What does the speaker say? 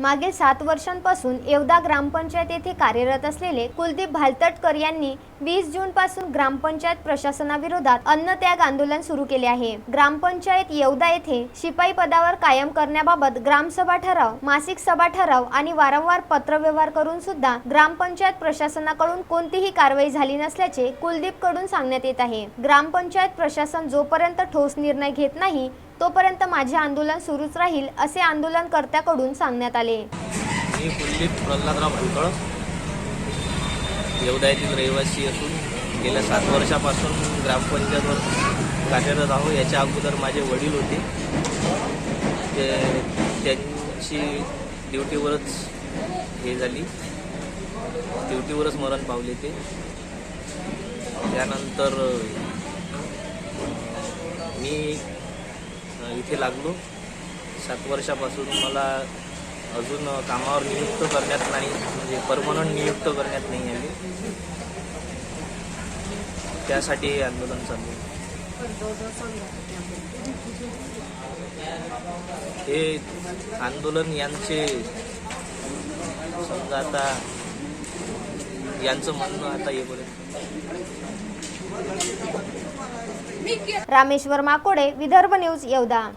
मागील सात वर्षांपासून येवदा ग्रामपंचायत येथे कार्यरत असलेले कुलदीप भालतटकर यांनी वीस जून पासून ग्रामपंचायत प्रशासनाविरोधात अन्नत्याग आंदोलन सुरू केले आहे. ग्रामपंचायत येवदा येथे शिपाई पदावर कायम करण्याबाबत ग्रामसभा ठराव मासिक सभा ठराव आणि वारंवार पत्रव्यवहार करून सुद्धा ग्रामपंचायत प्रशासनाकडून कोणतीही कारवाई झाली नसल्याचे कुलदीपकडून सांगण्यात येत आहे. ग्रामपंचायत प्रशासन जोपर्यंत ठोस निर्णय घेत नाही तोपर्यंत माझे आंदोलन सुरूच राहील असे आंदोलनकर्त्याकडून सांगण्यात आले. मी कुलदीप प्रल्हादराव भालकळ येवदायतील रहिवासी असून गेल्या सात वर्षापासून ग्रामपंचायतवर कार्यरत आहो याच्या अगोदर माझे वडील होते. ते त्यांची ड्युटीवरच हे झाली. ड्युटीवरच मरण पावले ते. त्यानंतर मी इथे लागलो. सात वर्षापासून मला अजून कामावर नियुक्त करण्यात नाही म्हणजे परमनंट नियुक्त करण्यात नाही आले. त्यासाठी हे आंदोलन चालू हे आंदोलन यांचे समजा आता यांचं म्हणणं आता येईपर्यंत रामेश्वर माकोडे विदर्भ न्यूज येवदा.